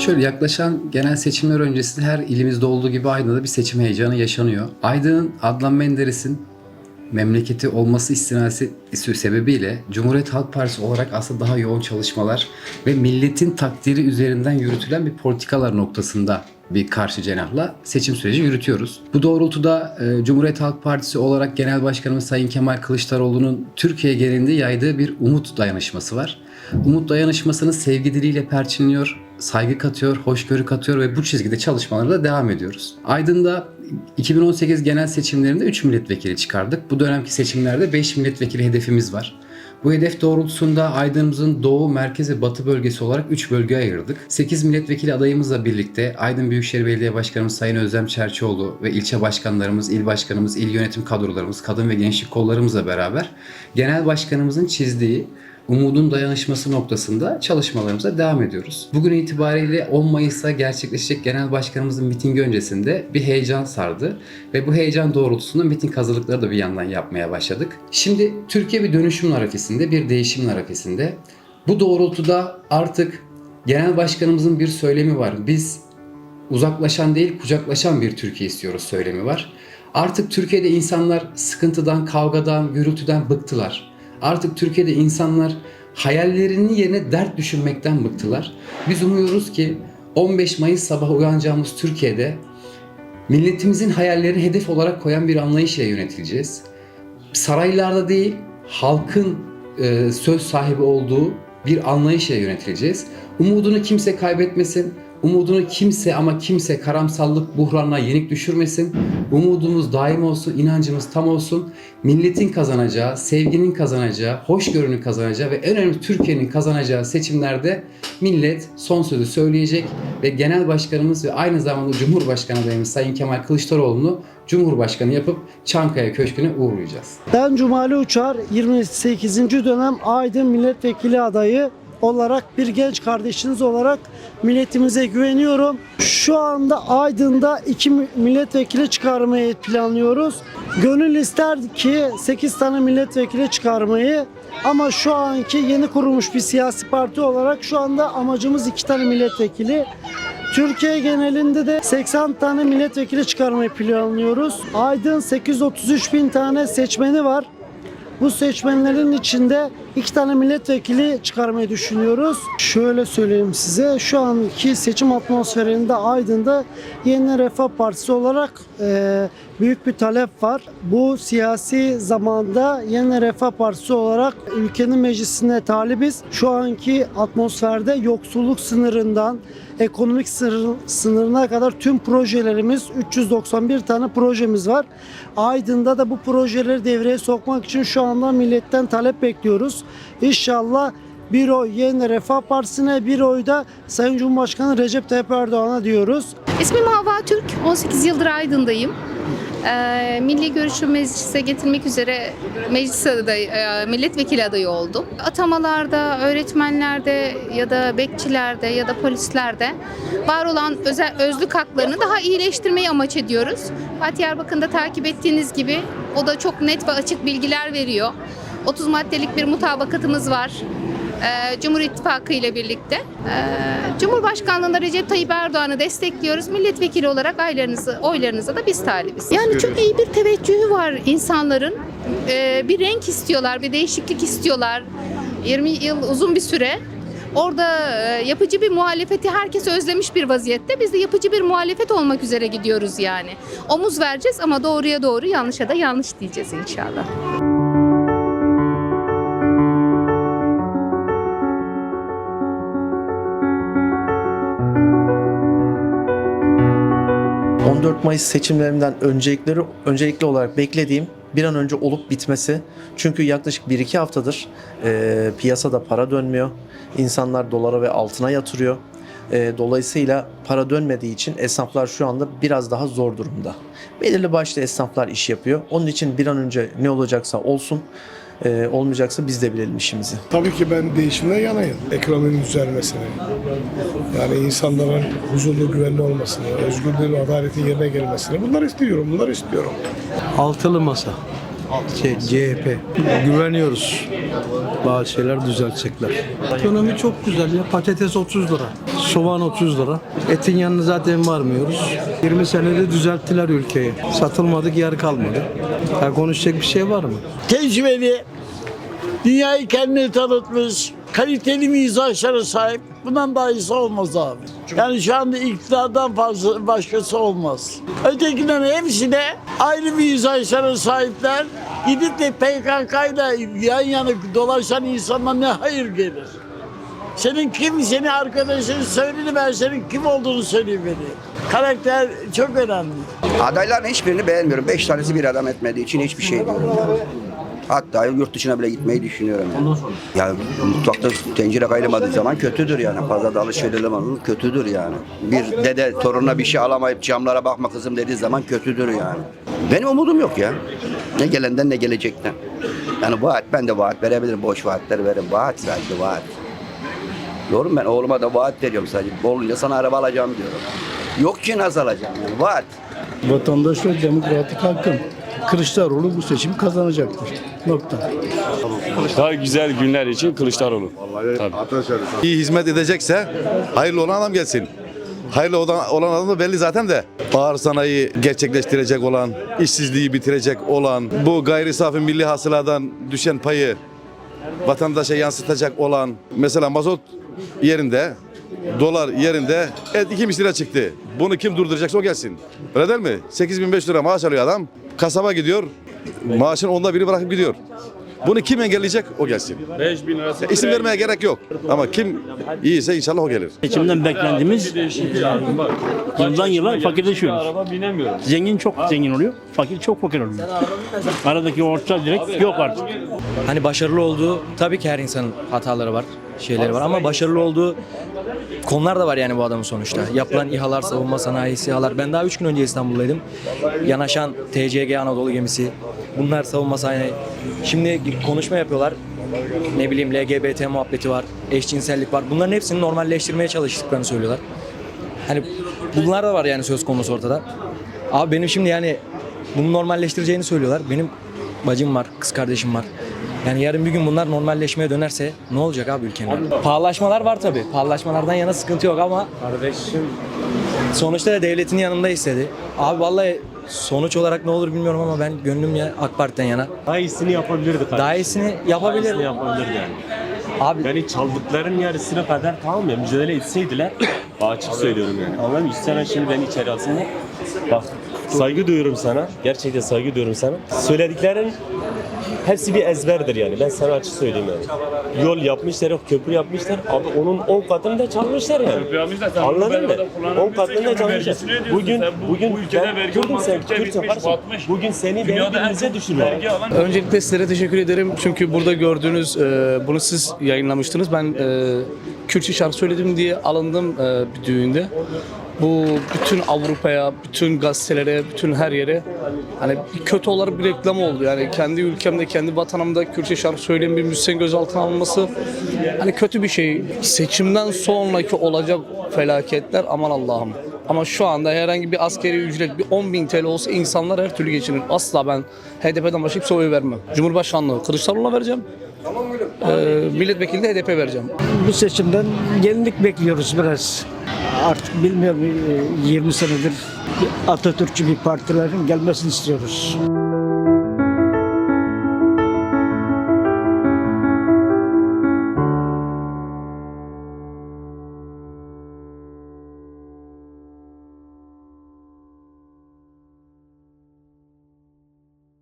Şöyle yaklaşan genel seçimler öncesinde her ilimizde olduğu gibi Aydın'da bir seçim heyecanı yaşanıyor. Aydın'ın Adnan Menderes'in memleketi olması istinası sebebiyle Cumhuriyet Halk Partisi olarak aslında daha yoğun çalışmalar ve milletin takdiri üzerinden yürütülen bir politikalar noktasında bir karşı cenahla seçim süreci yürütüyoruz. Bu doğrultuda e, Cumhuriyet Halk Partisi olarak Genel Başkanımız Sayın Kemal Kılıçdaroğlu'nun Türkiye genelinde yaydığı bir umut dayanışması var. Umut dayanışmasını sevgi diliyle perçinliyor, saygı katıyor, hoşgörü katıyor ve bu çizgide çalışmalara da devam ediyoruz. Aydın'da 2018 genel seçimlerinde 3 milletvekili çıkardık. Bu dönemki seçimlerde 5 milletvekili hedefimiz var. Bu hedef doğrultusunda Aydın'ımızın doğu, merkez ve batı bölgesi olarak 3 bölgeye ayırdık. 8 milletvekili adayımızla birlikte Aydın Büyükşehir Belediye Başkanımız Sayın Özlem Çerçioğlu ve ilçe başkanlarımız, il başkanımız, il yönetim kadrolarımız, kadın ve gençlik kollarımızla beraber genel başkanımızın çizdiği umudun dayanışması noktasında çalışmalarımıza devam ediyoruz. Bugün itibariyle 10 Mayıs'ta gerçekleşecek genel başkanımızın mitingi öncesinde bir heyecan sardı ve bu heyecan doğrultusunda miting hazırlıkları da bir yandan yapmaya başladık. Şimdi Türkiye bir dönüşüm arifesinde, bir değişim arifesinde. Bu doğrultuda artık genel başkanımızın bir söylemi var. Biz uzaklaşan değil kucaklaşan bir Türkiye istiyoruz söylemi var. Artık Türkiye'de insanlar sıkıntıdan, kavgadan, gürültüden bıktılar. Artık Türkiye'de insanlar hayallerinin yerine dert düşünmekten bıktılar. Biz umuyoruz ki 15 Mayıs sabahı uyanacağımız Türkiye'de milletimizin hayallerini hedef olarak koyan bir anlayışla yönetileceğiz. Saraylarda değil, halkın e, söz sahibi olduğu bir anlayışla yönetileceğiz. Umudunu kimse kaybetmesin. Umudunu kimse ama kimse karamsallık buhranına yenik düşürmesin. Umudumuz daim olsun, inancımız tam olsun. Milletin kazanacağı, sevginin kazanacağı, hoşgörünün kazanacağı ve en önemli Türkiye'nin kazanacağı seçimlerde millet son sözü söyleyecek ve genel başkanımız ve aynı zamanda Cumhurbaşkanı adayımız Sayın Kemal Kılıçdaroğlu'nu Cumhurbaşkanı yapıp Çankaya Köşkü'ne uğurlayacağız. Ben Cumali Uçar, 28. dönem Aydın Milletvekili adayı olarak bir genç kardeşiniz olarak milletimize güveniyorum. Şu anda Aydın'da iki milletvekili çıkarmayı planlıyoruz. Gönül ister ki 8 tane milletvekili çıkarmayı ama şu anki yeni kurulmuş bir siyasi parti olarak şu anda amacımız iki tane milletvekili. Türkiye genelinde de 80 tane milletvekili çıkarmayı planlıyoruz. Aydın 833 bin tane seçmeni var. Bu seçmenlerin içinde iki tane milletvekili çıkarmayı düşünüyoruz. Şöyle söyleyeyim size, şu anki seçim atmosferinde Aydın'da Yeni Refah Partisi olarak e, büyük bir talep var. Bu siyasi zamanda Yeni Refah Partisi olarak ülkenin meclisine talibiz. Şu anki atmosferde yoksulluk sınırından ekonomik sınır, sınırına kadar tüm projelerimiz 391 tane projemiz var. Aydın'da da bu projeleri devreye sokmak için şu anda milletten talep bekliyoruz. İnşallah bir oy Yeni Refah Partisi'ne bir oy da Sayın Cumhurbaşkanı Recep Tayyip Erdoğan'a diyoruz. İsmim Hava Türk, 18 yıldır Aydın'dayım. Ee, Milli Görüşü meclise getirmek üzere meclis adayı, e, milletvekili adayı oldum. Atamalarda, öğretmenlerde ya da bekçilerde ya da polislerde var olan özel, özlük haklarını daha iyileştirmeyi amaç ediyoruz. Fatih Erbakan'da takip ettiğiniz gibi o da çok net ve açık bilgiler veriyor. 30 maddelik bir mutabakatımız var. Ee, Cumhur İttifakı ile birlikte. Ee, Cumhurbaşkanlığında Recep Tayyip Erdoğan'ı destekliyoruz. Milletvekili olarak aylarınızı, oylarınıza da biz talibiz. Yani çok iyi bir teveccühü var insanların. Ee, bir renk istiyorlar, bir değişiklik istiyorlar. 20 yıl uzun bir süre. Orada e, yapıcı bir muhalefeti herkes özlemiş bir vaziyette. Biz de yapıcı bir muhalefet olmak üzere gidiyoruz yani. Omuz vereceğiz ama doğruya doğru, yanlışa da yanlış diyeceğiz inşallah. 14 Mayıs seçimlerinden öncelikleri öncelikli olarak beklediğim bir an önce olup bitmesi. Çünkü yaklaşık 1-2 haftadır e, piyasada para dönmüyor. İnsanlar dolara ve altına yatırıyor. E, dolayısıyla para dönmediği için esnaflar şu anda biraz daha zor durumda. Belirli başlı esnaflar iş yapıyor. Onun için bir an önce ne olacaksa olsun. E, olmayacaksa biz de bilelim işimizi. Tabii ki ben değişimden yanayım. Ekonominin düzelmesini, yani insanların huzurlu, güvenli olmasını, özgürlüğün, adaletin yerine gelmesini. Bunları istiyorum, bunları istiyorum. Altılı masa. Şey, CHP. Güveniyoruz. Bazı şeyler düzeltecekler. Ekonomi çok güzel ya. Patates 30 lira. Soğan 30 lira. Etin yanına zaten varmıyoruz. 20 senede düzelttiler ülkeyi. Satılmadık yer kalmadı. Ya konuşacak bir şey var mı? tecrübeli, dünyayı kendine tanıtmış, kaliteli mizaçlara sahip. Bundan daha iyisi olmaz abi. Yani şu anda iktidardan fazla başkası olmaz. Ötekilerin hepsi de ayrı mizaçlara sahipler. Gidip de PKK ile yan yana dolaşan insanlar ne hayır gelir. Senin kim, senin arkadaşın söyledi ben senin kim olduğunu söyleyeyim beni. Karakter çok önemli. Adayların hiçbirini beğenmiyorum. Beş tanesi bir adam etmediği için hiçbir şey diyorum. Hatta yurt dışına bile gitmeyi düşünüyorum. Yani. Ya mutfakta tencere kaynamadığı zaman kötüdür yani. Pazarda alışveriş kötüdür yani. Bir dede torununa bir şey alamayıp camlara bakma kızım dediği zaman kötüdür yani. Benim umudum yok ya. Ne gelenden ne gelecekten. Yani vaat ben de vaat verebilirim. Boş vaatler veririm. Vaat sadece vaat. Doğru mu? Ben oğluma da vaat veriyorum sadece. Olunca sana araba alacağım diyorum. Yok ki nasıl alacağım yani. Vaat. Vatandaş ve demokratik hakkım. Kılıçdaroğlu bu seçim kazanacaktır. Nokta. Daha güzel günler için Kılıçdaroğlu. iyi hizmet edecekse hayırlı olan adam gelsin. Hayırlı olan, olan adam da belli zaten de. Ağır sanayi gerçekleştirecek olan, işsizliği bitirecek olan, bu gayri safi milli hasıladan düşen payı vatandaşa yansıtacak olan, mesela mazot yerinde, dolar yerinde, et 2 lira çıktı. Bunu kim durduracaksa o gelsin. Öyle değil mi? 8500 lira maaş alıyor adam, kasaba gidiyor, maaşın onda biri bırakıp gidiyor. Bunu kim engelleyecek? O gelsin. 5000 lirası. Ya İsim vermeye gerek yok. Ama kim iyiyse inşallah o gelir. Seçimden beklentimiz yıldan yıla fakirleşiyoruz. Araba binemiyorum. Zengin çok zengin oluyor, fakir çok fakir oluyor. Aradaki orta direkt yok artık. Hani başarılı olduğu tabii ki her insanın hataları var, şeyleri var ama başarılı olduğu konular da var yani bu adamın sonuçta. Yapılan İHA'lar, savunma sanayi SİHA'lar. Ben daha 3 gün önce İstanbul'daydım. Yanaşan TCG Anadolu gemisi. Bunlar savunma sanayi. Şimdi konuşma yapıyorlar. Ne bileyim LGBT muhabbeti var, eşcinsellik var. Bunların hepsini normalleştirmeye çalıştıklarını söylüyorlar. Hani bunlar da var yani söz konusu ortada. Abi benim şimdi yani bunu normalleştireceğini söylüyorlar. Benim bacım var, kız kardeşim var. Yani yarın bir gün bunlar normalleşmeye dönerse ne olacak abi ülkenin? Pahalaşmalar var tabii. Pahalaşmalardan yana sıkıntı yok ama Kardeşim. sonuçta da devletin yanında istedi. Abi vallahi sonuç olarak ne olur bilmiyorum ama ben gönlüm ya AK Parti'den yana. Daha iyisini yapabilirdi kardeşim. Daha iyisini yapabilir. yapabilirdi yani. Abi Yani çaldıkların yarısına kadar tamam ya mücadele etseydiler açık söylüyorum yani. Anladın mı? İsteyen şimdi beni içeri alsınlar. Bak saygı duyuyorum sana. Gerçekten saygı duyuyorum sana. Söylediklerin hepsi bir ezberdir yani. Ben sana açık söyleyeyim yani. Yol yapmışlar, köprü yapmışlar. Abi onun 10 katını da çalmışlar yani. Anladın mı? 10 katını da çalmışlar. Bugün bugün ben Kürt'üm sen Kürt'ün kardeşim. Bugün seni benim dilimize düşürüyorlar. Öncelikle sizlere teşekkür ederim. Çünkü burada gördüğünüz, e, bunu siz yayınlamıştınız. Ben e, Kürtçe şarkı söyledim diye alındım e, bir düğünde. Bu bütün Avrupa'ya, bütün gazetelere, bütün her yere hani kötü olarak bir reklam oldu. Yani kendi ülkemde, kendi vatanımda Kürtçe şarkı söyleyen bir müzisyen gözaltına alınması hani kötü bir şey. Seçimden sonraki olacak felaketler aman Allah'ım. Ama şu anda herhangi bir askeri ücret bir 10 bin TL olsa insanlar her türlü geçinir. Asla ben HDP'den başka kimseye oy vermem. Cumhurbaşkanlığı Kılıçdaroğlu'na vereceğim. Ee, milletvekili de HDP vereceğim. Bu seçimden yenilik bekliyoruz biraz. Artık bilmiyorum e, 20 senedir Atatürkçü bir partilerin gelmesini istiyoruz.